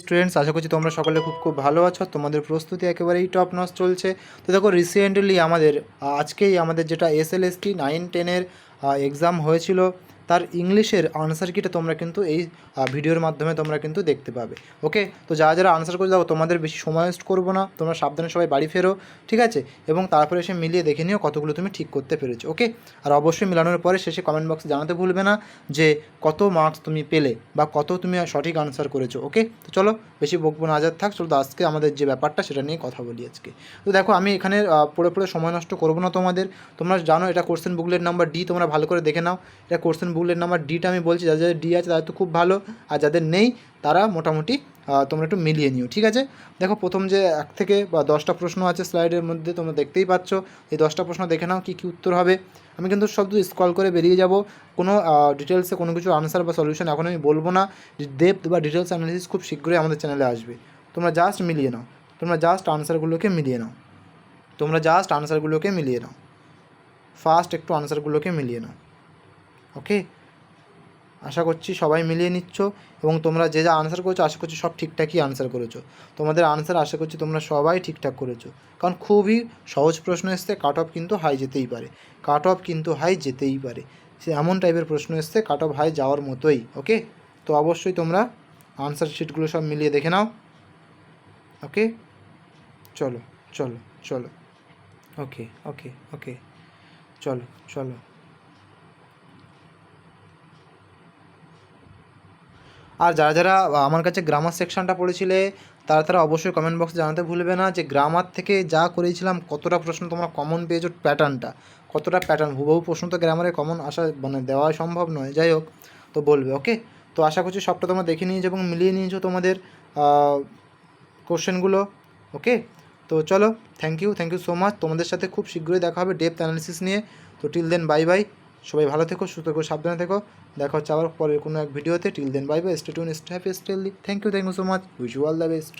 Students আশা করছি তোমরা সকলে খুব খুব ভালো আছো। তোমাদের প্রস্তুতি একেবারেই টপ নস চলছে। তো দেখো রিসেন্টলি আমাদের আজকেই আমাদের যেটা S L S T nine টেনের এক্সাম হয়েছিল। তার ইংলিশের আনসার কিটা তোমরা কিন্তু এই ভিডিওর মাধ্যমে তোমরা কিন্তু দেখতে পাবে। ওকে তো যারা যারা আনসার করে দেখো তোমাদের বেশি সময় ওয়েস্ট করব না। তোমরা সাবধানে সবাই বাড়ি ফেরো, ঠিক আছে? এবং তারপরে এসে মিলিয়ে দেখে নিও কতগুলো তুমি ঠিক করতে পেরেছ। ওকে আর অবশ্যই মেলানোর পরে শেষে কমেন্ট বক্সে জানাতে ভুলবে না যে কত মার্কস তুমি পেলে বা কত তুমি সঠিক আনসার করেছ। ওকে তো চলো, বেশি বকবো না আজাদ থাক। চলো, তো আজকে আমাদের যে ব্যাপারটা সেটা নিয়ে কথা বলি আজকে। তো দেখো, আমি এখানে পড়ে পড়ে সময় নষ্ট করব না তোমাদের। তোমরা জানো এটা কোশ্চেন বুকলেট নাম্বার ডি তোমরা ভালো করে দেখে নাও। এটা কোশ্চেন বুকলেট নাম্বার ডিটা আমি বলছি, যাদের যাদের ডি আছে তাদের তো খুব ভালো, আর যাদের নেই তারা মোটামুটি তোমরা একটু মিলিয়ে নিও, ঠিক আছে? দেখো প্রথম যে এক থেকে বা দশটা প্রশ্ন আছে স্লাইডের মধ্যে তোমরা দেখতেই পাচ্ছ, এই দশটা প্রশ্ন দেখে নাও কী কী উত্তর হবে। আমি কিন্তু সব স্কল করে বেরিয়ে যাব, কোনো ডিটেলসে কোনো কিছু আনসার বা সলিউশন এখন আমি বলব না ডেপথ বা ডিটেলস অ্যানালিসিস খুব শীঘ্রই আমাদের চ্যানেলে আসবে। তোমরা জাস্ট মিলিয়ে নাও, তোমরা জাস্ট আনসারগুলোকে মিলিয়ে নাও, তোমরা জাস্ট আনসারগুলোকে মিলিয়ে নাও ফার্স্ট একটু আনসারগুলোকে মিলিয়ে নাও। ওকে আশা করছি সবাই মিলিয়ে নিচ্ছ এবং তোমরা যে যা আনসার করেছ, আশা করছি সব ঠিকঠাকই আনসার করেছ। তোমাদের আনসার আশা করছি তোমরা সবাই ঠিকঠাক করেছ। কারণ খুবই সহজ প্রশ্ন এসছে কাট অফ কিন্তু হাই যেতেই পারে। কাট অফ কিন্তু হাই যেতেই পারে। সে এমন টাইপের প্রশ্ন এসছে কাট অফ হাই যাওয়ার মতোই। ওকে তো অবশ্যই তোমরা আনসার শিটগুলো সব মিলিয়ে দেখে নাও। ওকে চলো চলো চলো। ওকে ওকে ওকে চলো চলো। আর যারা যারা আমার কাছে গ্রামার সেকশনটা পড়েছিলে, তারা তারা অবশ্যই কমেন্ট বক্সে জানাতে ভুলবে না যে গ্রামার থেকে যা করেছিলাম, কতটা প্রশ্ন তোমরা কমন পেয়েছ প্যাটার্নটা কতটা প্যাটার্ন হুবহু প্রশ্ন তো গ্রামারে কমন আসা মানে দেওয়া সম্ভব নয়। যাই হোক, তো বলবে ওকে তো আশা করছি সবটা তোমরা দেখে নিয়েছো এবং মিলিয়ে নিয়েছো তোমাদের কোশ্চেনগুলো ওকে তো চলো thank you thank you so much তোমাদের সাথে খুব শীঘ্রই দেখা হবে ডেপথ অ্যানালিসিস নিয়ে। তো টিল দেন বাই বাই সবাই ভালো থেকো, সুস্থ থেকো, সাবধানে থেকো। দেখা হচ্ছে আবার পরের কোনো এক ভিডিওতে। Till then bye bye stay tuned stay happy স্টেলি thank you thank you so much wish you all the best